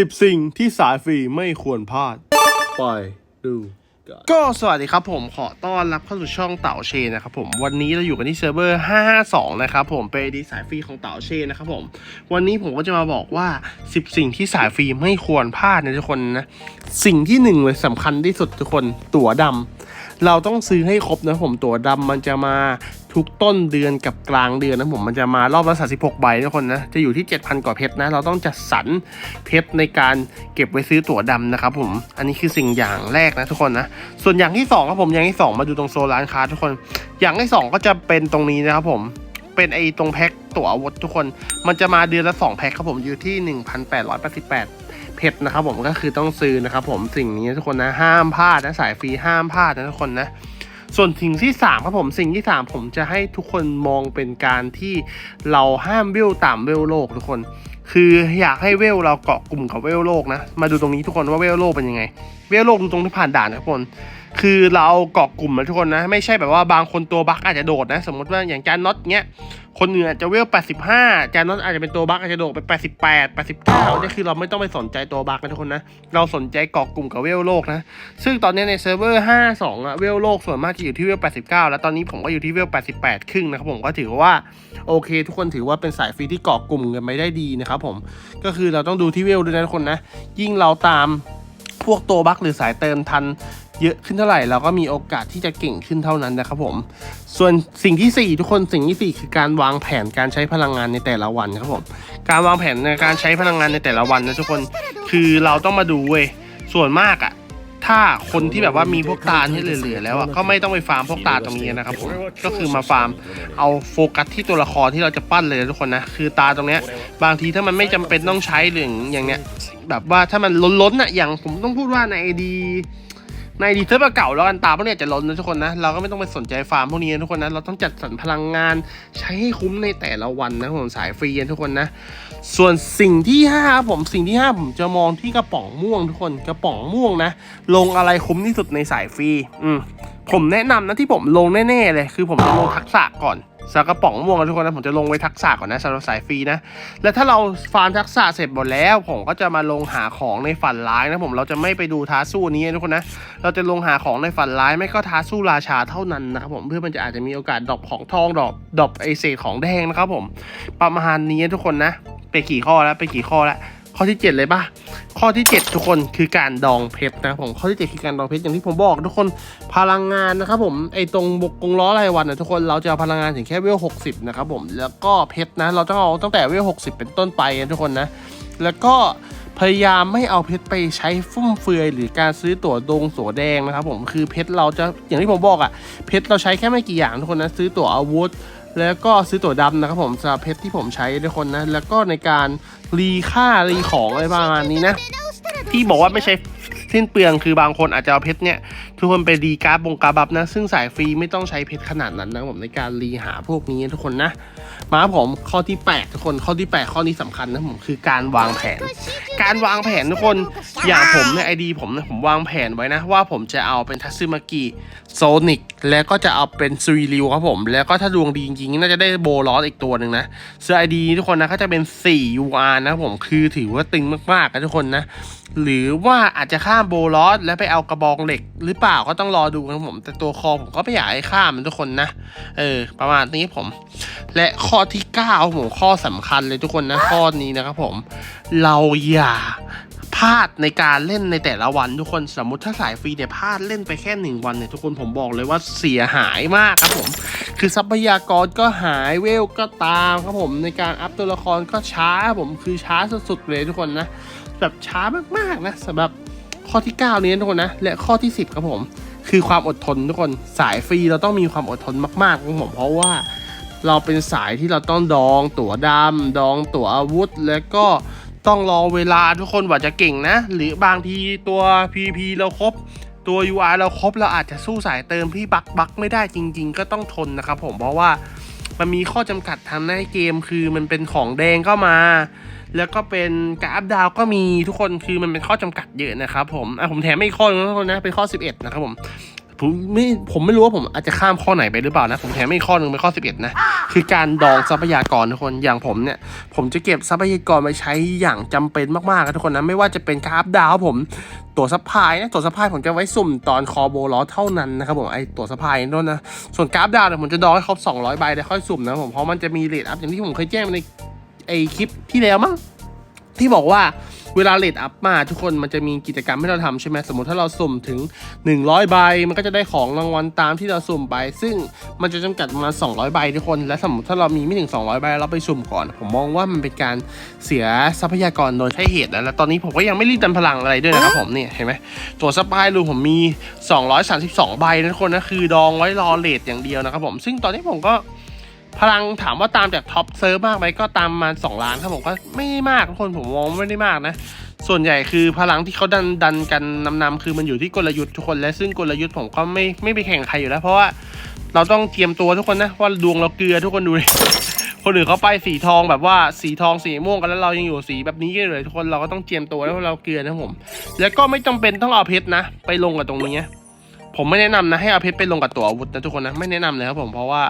สิบสิ่งที่สายฟรีไม่ควรพลาด ไปดูกันก็สวัสดีครับผมขอต้อนรับเข้าสู่ช่องเต่าเชนนะครับผมวันนี้เราอยู่กันที่เซิร์ฟเวอร์ 552 นะครับผมเป็นดีสายฟรีของเต่าเชนนะครับผมวันนี้ผมก็จะมาบอกว่า 10 สิ่งที่สายฟรีไม่ควรพลาดนะทุกคนนะสิ่งที่หนึ่งเลยสำคัญที่สุดทุกคนตั๋วดำเราต้องซื้อให้ครบนะผมตั๋วดำมันจะมา ทุกต้นเดือนกับกลางเดือนนะผมมันจะมารอบละ36ใบนะทุกคนนะ จะอยู่ที่ 7,000 กว่าเพชรนะ เราต้องจัดสรรเพชรในการเก็บไว้ซื้อตั๋วดำนะครับผม อันนี้คือสิ่งอย่างแรกนะทุกคนนะ ส่วนอย่างที่สองครับผมอย่างที่สองมาดูตรงโซนร้านค้าทุกคน อย่างที่สองก็จะเป็นตรงนี้นะครับผมเป็นไอ้ตรงแพ็คตั๋วอาวุธทุกคน มันจะมาเดือนละสองแพ็คครับผมอยู่ที่ 1,888เพชรนะครับผมก็คือต้องซื้อนะครับผมสิ่งนี้ทุกคนนะห้ามพลาดนะสายฟรีห้ามพลาดนะทุกคนนะ ส่วนสิ่งที่ 3 ครับผมสิ่งที่ 3 ผมจะให้ทุกคนมองเป็นการที่เราห้ามเวลต่ำเวลโลกทุกคน คืออยากให้เวลเราเกาะกลุ่มกับเวลโลกนะ มาดูตรงนี้ทุกคนว่าเวลโลกเป็นยังไง เวลโลกดูตรงที่ผ่านด่านนะทุกคน คือเราเกาะกลุ่มนะทุกคนนะ ไม่ใช่แบบว่าบางคนตัวบั๊กอาจจะโดดนะ สมมติว่าอย่างจานน็อตเงี้ยคนอื่นอจจะเวล 85 จานน็อตอาจจะเป็นตัวบั๊กอาจจะโดดไป 88 89นี่คือเราไม่ต้องไปสนใจตัวบั๊กนะทุกคนนะ เราสนใจเกาะกลุ่มกับเวลโลกนะ ซึ่งตอนนี้ในเซิร์ฟเวอร์ 52อะเวลโลกส่วนมากจะอยู่ที่เวล 89 แล้วตอนนี้ผมก็อยู่ที่เวล 88 ครึ่งนะครับผมก็ถือว่าโอเค ทุกคนถือว่าเป็นสายฟรีที่เกาะกลุ่มกันไม่ได้ดีนะครับผม ก็คือเราต้องดูที่เวลด้วยนะทุกคนนะ ยิ่งเราตามพวกตัวบั๊กหรือสายเติมทัน เยอะขึ้นเท่าไหร่เราก็มีโอกาสที่จะเก่งขึ้นเท่านั้นนะครับผม ส่วนสิ่งที่ 4 ทุกคนสิ่งที่ 4 คือการวางแผนการใช้พลังงานในแต่ละวันครับผมการวางแผนในการใช้พลังงานในแต่ละวันนะทุกคนคือเราต้องมาดูเว้ยส่วนมากอะถ้าคนที่แบบว่ามีพวกตาที่เหลือๆแล้วอะก็ไม่ต้องไปฟาร์มพวกตาตรงนี้นะครับผมก็คือมาฟาร์มเอาโฟกัสที่ตัวละครที่เราจะปั้นเลยทุกคนนะคือตาตรงเนี้ยบางทีถ้ามันไม่จำเป็นต้องใช้หรืออย่างเนี้ยแบบว่าถ้ามันล้นๆอะอย่างผมต้องพูดว่าในไอดี ในดีเซิร์เก่าแล้วกันตาพวกเนี้ยจะล้นนะทุกคนนะเราก็ไม่ต้องไปสนใจฟาร์มพวกนี้นะทุกคนนะเราต้องจัดสรรพลังงานใช้ให้คุ้มในแต่ละวันนะผมสายฟรีนะทุกคนนะ ส่วนสิ่งที่ห้าครับผมสิ่งที่ห้าผมจะมองที่กระป๋องม่วงทุกคนกระป๋องม่วงนะ ลงอะไรคุ้มที่สุดในสายฟรีอืมผมแนะนำนะที่ผมลงแน่ๆเลย คือผมจะลงทักษะก่อน สากระป๋องม่วงนทุกคนนะผมจะลงไว้ทักษะก่อนนะสำหรับสายฟรีนะ แล้วถ้าเราฟาร์มทักษะเสร็จหมดแล้ว ผมก็จะมาลงหาของในฝันร้ายนะผมเราจะไม่ไปดูท้าสู้นี้ทุกคนนะ เราจะลงหาของในฝันร้ายไม่ก็ท้าสู้ราชาเท่านั้นนะครับผมเพื่อมันจะอาจจะมีโอกาสดรอปของทองดรอปดรอปไอเศษของแดงนะครับผมประมาณนี้ทุกคนนะ ไปกี่ข้อแล้วไปกี่ข้อแล้ว ข้อที่ 7 เลยปะข้อที่ 7 ทุกคนคือการดองเพชรนะผมข้อที่ 7 คือการดองเพชรอย่างที่ผมบอก ทุกคนพลังงานนะครับผมไอตรงบกกงล้อรายวันนะทุกคนเราจะเอาพลังงานถึงแค่เวล60นะครับผมแล้วก็เพชรนะ เราต้องเอาตั้งแต่เวล60เป็นต้นไปนะทุกคนนะ แล้วก็พยายามไม่เอาเพชรไปใช้ฟุ่มเฟือยหรือการซื้อตั๋วดงสัวแดงนะครับผมคือเพชรเราจะอย่างที่ผมบอกอะ่ะเพชรเราใช้แค่ไม่กี่อย่างทุกคนนะซื้อตั๋วอาวุธ แล้วก็ซื้อตั๋วดำนะครับผมสำหรับเพชรที่ผมใช้ทุกคนนะ แล้วก็ในการรีค่ารีของอะไรประมาณนี้นะ ที่บอกว่าไม่ใช่สิ้นเปลืองคือบางคนอาจจะเอาเพชรเนี่ย ทุกคนไปรีการ์ดบงการ์บัฟนะ ซึ่งสายฟรีไม่ต้องใช้เพชรขนาดนั้นนะผมในการรีหาพวกนี้ทุกคนนะ มาผมข้อที่ 8 ทุกคนข้อที่ 8 ข้อนี้สำคัญนะผมคือการวางแผน การวางแผนทุกคนอย่างผมในไอดีผมนี่ยผมวางแผนไว้นะ ว่าผมจะเอาเป็นทัซึมากิโซนิกแล้วก็จะเอาเป็นซูริวครับผม แล้วก็ถ้าดวงดีจริงๆน่าจะได้โบลอสอีกตัวหนึ่งนะเสื้อไอดีทุกคนนะก็จะเป็น4 UR นะผมคือถือว่าตึงมากๆนะทุกคนนะ หรือว่าอาจจะข้ามโบลอสแล้วไปเอากระบองเหล็กหรือเปล่าก็ต้องรอดูครับผม แต่ตัวคอผมก็ไม่อยากให้ข้ามมันทุกคนนะ เออ ประมาณนี้ผม และข้อที่9ผมข้อสำคัญเลยทุกคนนะข้อนี้นะครับผม เราอย่าพลาดในการเล่นในแต่ละวันทุกคนสมมติถ้าสายฟรีเนี่ยพลาดเล่นไปแค่หนึ่งวันเนี่ยทุกคนผมบอกเลยว่าเสียหายมากครับผม คือทรัพยากรก็หายเวลก็ตามครับผม ในการอัพตัวละครก็ช้าครับผมคือช้าสุดๆเลยทุกคนนะแบบช้ามากๆนะสำหรับ ข้อที่ 9 นี้ทุกคนนะ และข้อที่ 10 ครับผม คือความอดทนทุกคนสายฟรีเราต้องมีความอดทนมากๆครับผมเพราะว่าเราเป็นสายที่เราต้องดองตั๋วดำดองตั๋วอาวุธ แล้วก็ต้องรอเวลาทุกคนว่าจะเก่งนะ หรือบางทีตัว PP เราครบ ตัว UI เราครบเราอาจจะสู้สายเติมที่บักบักไม่ได้จริง ๆ ก็ต้องทนนะครับผมเพราะว่ามันมีข้อจำกัดทางในเกมคือมันเป็นของแดงเข้ามา แล้วก็เป็นการอัพดาวก็มีทุกคนคือมันเป็นข้อจำกัดเยอะนะครับผมอะผมแถมไม่ข้อนึงนะทุกคนนะเป็นข้อ 11 นะครับผมผมไม่ผมไม่รู้ว่าผมอาจจะข้ามข้อไหนไปหรือเปล่านะ ผมแถมไม่ข้อหนึ่งเป็นข้อ 11 นะ คือการดองทรัพยากรทุกคนอย่างผมเนี่ย ผมจะเก็บทรัพยากรไปใช้อย่างจำเป็นมากๆนะทุกคนนะไม่ว่าจะเป็นกราฟดาวผมตัวซัพพลายนะตัวซัพพลายผมจะไว้สุ่มตอนคอโบล้อเท่านั้นนะครับผมไอตัวซัพพลายนั่นนะส่วนกราฟดาวเนี่ยผมจะดองให้ครบ200ใบแล้วค่อยสุ่มนะผมเพราะมันจะมีเรทอัพอย่างที่ผมเคยแจ้งใน ไอคลิปที่แล้วมั้งที่บอกว่าเวลาเลทอัพมาทุกคนมันจะมีกิจกรรมให้เราทำใช่ไหมสมมติถ้าเราสุ่มถึง 100 ใบ มันก็จะได้ของรางวัลตามที่เราสุ่มไป ซึ่งมันจะจำกัดประมาณ 200 ใบทุกคน และสมมติถ้าเรามีไม่ถึง 200 ใบเราไปสุ่มก่อน ผมมองว่ามันเป็นการเสียทรัพยากรโดยใช่เหตุนะและตอนนี้ผมก็ยังไม่รีบดันพลังอะไรด้วยนะครับผมเนี่ยเห็นไหมตัวสปายรูผมมี 232 ใบนะทุกคนนะคือดองไว้รอเลทอย่างเดียวนะครับผมซึ่งตอนนี้ผมก็ พลังถามว่าตามจากท็อปเซิร์ฟมากไหมก็ตามมาสองล้านครับผมก็ไม่มากทุกคนผมมองไม่ได้มากนะ ส่วนใหญ่คือพลังที่เขาดันดันกันนำนำคือมันอยู่ที่กลยุทธ์ทุกคนและซึ่งกลยุทธ์ผมก็ไม่ไม่ไปแข่งใครอยู่แล้ว เพราะว่าเราต้องเตรียมตัวทุกคนนะว่าดวงเราเกลือทุกคนดูเลยคนอื่นเขาไปสีทองแบบว่าสีทองสีม่วงกันแล้วเรายังอยู่สีแบบนี้กันเลยทุกคนเราก็ต้องเตรียมตัวแล้วเราเกลือนะผม แล้วก็ไม่จำเป็นต้องเอาเพชรนะ ไปลงกับตรงนี้ผมไม่แนะนำนะให้เอาเพชรไปลงกับตัวอาวุธนะทุกคนนะไม่แนะนำเลยครับผมเพราะว่า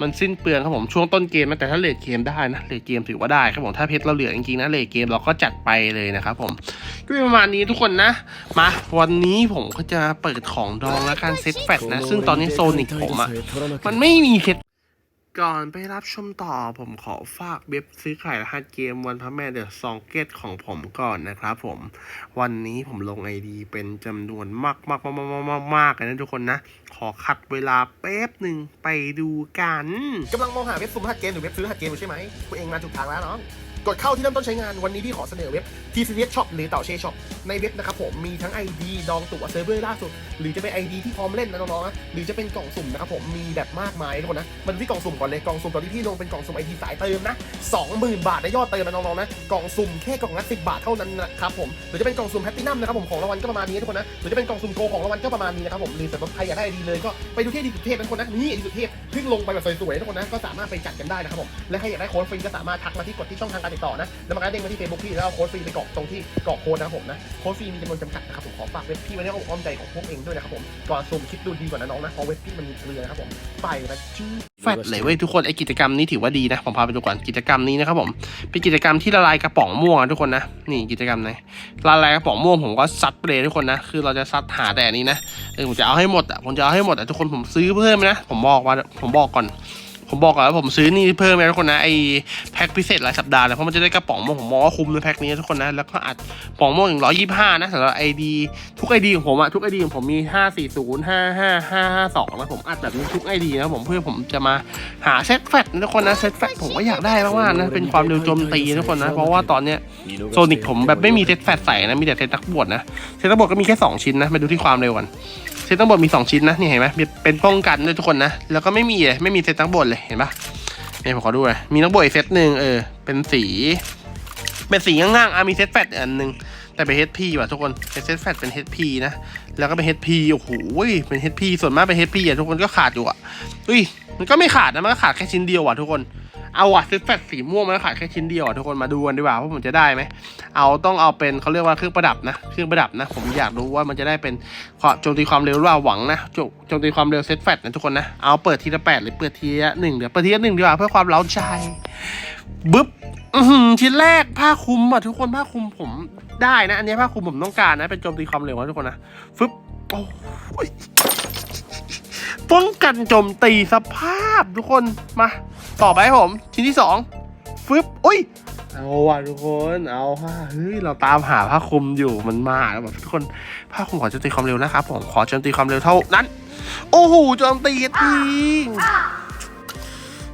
มันสิ้นเปลืองครับผมช่วงต้นเกมนะแต่ถ้าเลทเกมได้นะเลทเกมถือว่าได้ครับผมถ้าเพชรเราเหลือจริงๆนะเลทเกมเราก็จัดไปเลยนะครับผมก็เป็นประมาณนี้ทุกคนนะ มาวันนี้ผมก็จะเปิดของดองและการเซ็ตแฟตนะ ซึ่งตอนนี้โซนิกผมอะมันไม่มีเพชร ก่อนไปรับชมต่อผมขอฝากเว็บซื้อขายรหัสเกมวันพระแม่เดอะซองเกตของผมก่อนนะครับผม วันนี้ผมลงไอดีเป็นจำนวนมากมากมากมากมากมากนะทุกคนนะ ขอคัดเวลาแป๊บหนึ่งไปดูกันกำลังมองหาเว็บซื้อรหัสเกมหรือเว็บซื้อรหัสเกมอยู่ใช่ไหมคุณเองมาถูกทางแล้วน้อง กดเข้าที่เริ่มต้นใช้งานวันนี้พี่ขอเสนอเว็บ t c s Shop หรือเต่าเช Shop ในเว็บนะครับผมมีทั้ง ID ดองตั๋วเซิร์ฟเวอร์ล่าสุด หรือจะเป็น ID ที่พร้อมเล่นนะน้องๆนะหรือจะเป็นกล่องสุ่มนะครับผมมีแบบมากมายทุกคนนะมันที่กล่องสุ่มก่อนเลยกล่องสุ่มตอนที่พี่ลงเป็นกล่องสุ่ม ID สายเติมนะ20,000 บาทในยอดเติมนะน้องๆนะกล่องสุ่มแค่กล่องละ10บาทเท่านั้นนะครับผมหรือจะเป็นกล่องสุ่มแพตตินัมนะครับผมของรางวัลก็ประมาณนี้ทุกคนนะหรือจะเป็นกล่องสุ่มโกของรางวัลก็ประมาณนี้นะครับผมหรือสำหรับใครอยากได้ ID เลยก็ไปดูที่ ID สุเทพนะคนนะนี่ ID สุเทพเพิ่งลงไปแบบสวยๆทุกคนนะก็สามารถไปจัดกันได้นะครับผมและใครอยากได้โค้ดฟรีก็สามารถทักมาที่กดที่ช่องทางการติดต่อนะแล้วมันก็เด้งมาที่ Facebook พี่แล้วเอาโค้ดฟรีไปกรอกตรงที่กรอกโค้ดนะครับผมนะโค้ดฟรีมีจำนวนจำกัดนะครับผมขอฝากเว็บพี่ไว้ในอ้อมใจของพวกเองด้วยนะครับผมก่อนสุ่มคิดดูดีกว่านะน้องนะเพราะเว็บพี่มันมีเกลือนะครับผมไปนะชื่อแฟตเลยเว้ยทุกคนไอกิจกรรมนี้ถือว่าดีนะผมพาไปดูก่อนกิจกรรมนี้นะครับผมเป็นกิจกรรมที่ละลายกระป๋องม่วงอะทุกคนนะนี่กิจกรรมไหนละลายกระป๋องม่วงผมก็ซัดไปเลยทุกคนนะคือเราจะซัดหาแต่อันนี้นะเออผมจะเอาให้หมดอะผมจะเอาให้หมดอะทุกคนผมซื้อเพิ่มนะ ผมบอกว่าผมบอกก่อน ผมบอกก่อนว่าผมซื้อนี่เพิ่มนะทุกคนนะไอแพ็คพิเศษรายสัปดาห์นะเพราะมันจะได้กระป๋องโม่งผมมองว่าคุ้มในแพ็คนี้ทุกคนนะแล้วก็อัดกระป๋องโม่วงถึงร้อยยี่ห้านะสำหรับไอดีทุกไอดีของผมอะทุกไอดีของผมมีห้าสี่ศูนย์ห้าห้าห้าห้าสองนะผมอัดแบบนี้ทุกไอดีนะผมเพื่อผมจะมาหาเซตแฟตทุกคนนะเซตแฟตผมก็อยากได้มากๆนะเป็นความเร็วโจมตีทุกคนนะเพราะว่าตอนเนี้ยโซนิกผมแบบไม่มีเซตแฟตใส่นะมีแต่เซตนักบวชนะเซตนักบวชก็มีแค่สองชิ้นนะมาดูที่ความเร็วก่อนเซตนักบวชมีสองชิ้นนะนี่เห็นไหมเป็นป้องกันด้วยทุกคนนะแล้วก็ไม่มีเลยไม่มีเซตนักบวชเลยเห็นปะเนี่ยผมขอดูเลยมีนักบวยเซตหนึ่งเออ เป็นสี เป็นสีง่างๆอะมีเซตแฟตอันหนึ่งแต่เป็น HP ว่ะทุกคนเป็นเซตแฟตเป็น HP นะ แล้วก็เป็น HP โอ้โหเป็น HP ส่วนมากเป็น HP อะทุกคนก็ขาดอยู่อะอุ้ยมันก็ไม่ขาดนะมันก็ขาดแค่ชิ้นเดียวว่ะทุกคน เอาอะเซตแฟตสีม่วงมันก็ขาดแค่ชิ้นเดียวทุกคนมาดูกันดีกว่าว่าผมจะได้ไหมเอาต้องเอาเป็นเขาเรียกว่าเครื่องประดับนะเครื่องประดับนะ ผมอยากรู้ว่ามันจะได้เป็นโจมตีความเร็วหรือเปล่าหวังนะโจโจมตีความเร็วเซตแฟตนะทุกคนนะเอาเปิดทีละแปดหรือเปิดทีละหนึ่งเดี๋ยวเปิดทีละหนึ่งดีกว่าเพื่อความเล้าใจบึ๊บชิ้นแรกผ้าคลุมอะทุกคนผ้าคลุมผมได้นะ อันนี้ผ้าคลุมผมต้องการนะ เป็นโจมตีความเร็วนะทุกคนนะฟึบโอ้ย ป้องกันโจมตีสภาพทุกคนมา ต่อไปครับผม ชิ้นที่สองฟึบอุ้ยเอาว่ะทุกคนเอาผ้าเฮ้ยเราตามหาผ้าคลุมอยู่มันมาแล้วแบบทุกคนผ้าคลุมขอโจมตีความเร็วนะครับผมขอโจมตีความเร็วเท่านั้น โอ้โหโจมตีจริง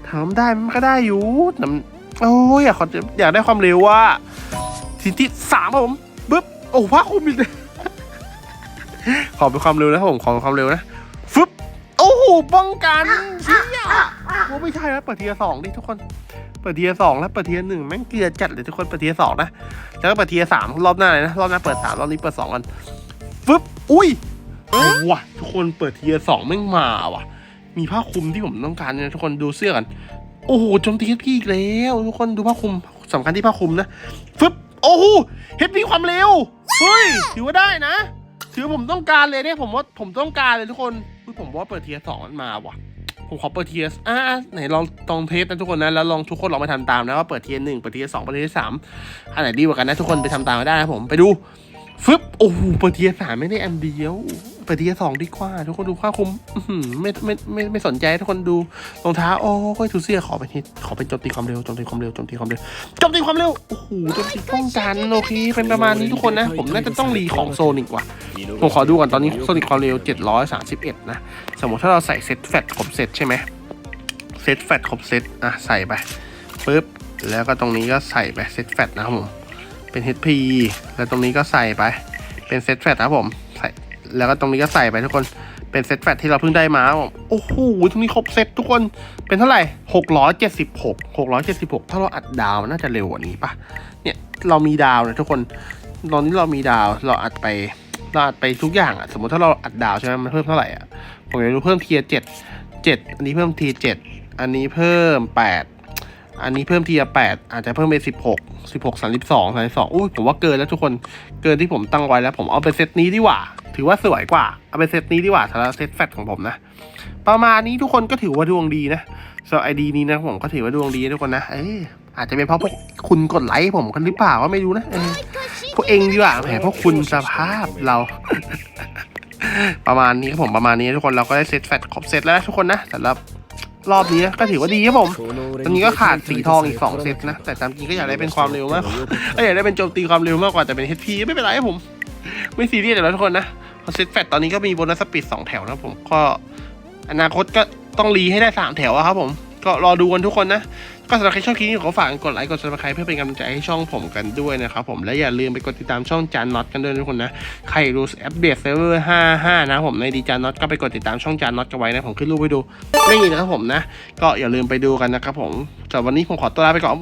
ทำได้มันก็ได้อยู่แต่มันโอ้ยอยากขออยากได้ความเร็วว่าทีที่สามครับผมปึ๊บโอ้ผ้าคลุมอีกเลขอเป็นความเร็วนะผมขอความเร็วนะ ป้องกันเชี่ยโอ้ไม่ใช่แล้วเปิดทีละสองดิทุกคน เปิดเทียร์สองแล้วเปิดเทียร์หนึ่งแม่งเกลือจัดเลยทุกคนเปิดเทียร์สองนะ แล้วก็เปิดเทียร์สามรอบหน้าเลยนะรอบหน้าเปิดสามรอบนี้เปิดสองกันฟึบอุ้ยโอ้ว่ะทุกคนเปิดเทียร์สองแม่งมาว่ะ มีผ้าคลุมที่ผมต้องการเนี่ยทุกคนดูเสื้อกันโอ้โหโจมตีเฮดพี่อีกแล้วทุกคนดูผ้าคลุมสำคัญที่ผ้าคลุมนะฟึบโอ้โหเฮดพี่ความเร็วเฮ้ยถือว่าได้นะ ถือผมต้องการเลยเนี่ยผมว่าผมต้องการเลยทุกคนคือผมว่าเปิดเทียสองมันมาว่ะ ผมขอเปิดเทียสอ่าไหนลองลองเทสนะทุกคนนะแล้วลองทุกคนลองไปทำตามนะว่าเปิดเทียหนึ่งเปิดเทียสองเปิดเทียสามอันไหนดีกว่ากันนะทุกคนไปทำตามก็ได้นะผมไปดูฟึบโอ้โหเปิดเทียสามไม่ได้อันเดียว เปิดเทียสองดีกว่า ทุกคนดูค่าคุ้มไม่ไม่ไม่ไม่สนใจทุกคนดูรองเท้าโอ้ยทูเซียขอเป็นฮิตขอเป็นโจมตีความเร็วโจมตีความเร็วโจมตีความเร็วโจมตีความเร็วโอ้โหโจมตีป้องกันโอเคเป็นประมาณนี้ทุกคนนะ ผมน่าจะต้องรีของโซนิกว่ะผมขอดูก่อนตอนนี้โซนิคความเร็ว 731 นะ สมมติถ้าเราใส่เซตแฟตครบเซตใช่ไหมเซตแฟตครบเซตอะใส่ไปปุ๊บแล้วก็ตรงนี้ก็ใส่ไปเซตแฟตนะครับผมเป็น HP แล้วตรงนี้ก็ใส่ไปเป็นเซตแฟตนะครับผม แล้วก็ตรงนี้ก็ใส่ไปทุกคนเป็นเซตแฟตที่เราเพิ่งได้มา โอ้โหตรงนี้ครบเซตทุกคน เป็นเท่าไหร่ 676 676 ถ้าเราอัดดาวน่าจะเร็วกว่านี้ปะเนี่ยเรามีดาวนะทุกคน ตอนนี้เรามีดาวเราอัดไปเราอัดไปทุกอย่างอะสมมติถ้าเราอัดดาวใช่ไหมมันเพิ่มเท่าไหร่อะผมอยากรู้เพิ่มเทียเจ็ดเจ็ดอันนี้เพิ่มทีเจ็ดอันนี้เพิ่มแปดอันนี้เพิ่มทีแปดอาจจะเพิ่มเป็นสิบหกสิบหกสามสิบสองสามสิบสองอุ้ยผมว่าเกินแล้วทุกคนเกินที่ผมตั้งไว้แล้ว ผมเอาไปเซตนี้ดีกว่า ถือว่าสวยกว่า เอาไปเซตนี้ดีกว่าสำหรับเซตแฟตของผมนะ ประมาณนี้ทุกคนก็ถือว่าดวงดีนะสำหรับไอดีนี้นะผมก็ถือว่าดวงดีทุกคนนะ เอ้ยอาจจะเป็นเพราะพวกคุณกดไลค์ผมกันหรือเปล่าว่าไม่รู้นะเออพวกเองดีกว่าแหมพวกคุณสภาพเรา ประมาณนี้ครับผมประมาณนี้ทุกคนเราก็ได้เซตแฟตครบเซตแล้วนะทุกคนนะสำหรับรอบนี้ก็ถือว่าดีครับผม ตอนนี้ก็ขาดสีทองอีกสองเซตนะ แต่ตามจริงก็อยากได้เป็นความเร็วมากก็อยากได้เป็นโจมตีความเร็วมากกว่าแต่เป็น HP ไม่เป็นไรครับผม ไม่ซีเรียสแล้วทุกคนนะพราะเซตแฟตตอนนี้ก็มีโบนัสสปีดสองแถวนะผมก็อนาคตก็ต้องรีให้ได้สามแถวอะครับผมก็รอดูกันทุกคนนะ ก็สำหรับใครชอบคลิปนี้ขอฝากกดไลค์กดซับสไครป์เพื่อเป็นกำลังใจให้ช่องผมกันด้วยนะครับผมและอย่าลืมไปกดติดตามช่องจานน็อตกันด้วยทุกคนนะ ใครรู้อัปเดตเซิร์ฟเวอร์55 นะครับผมในดีจานน็อตก็ไปกดติดตามช่องจานน็อตกันไว้นะผมขึ้นรูปไว้ดูนี่นะครับผมนะ ก็อย่าลืมไปดูกันนะครับผมสำหรับวันนี้ผมขอตัวลาไปก่อน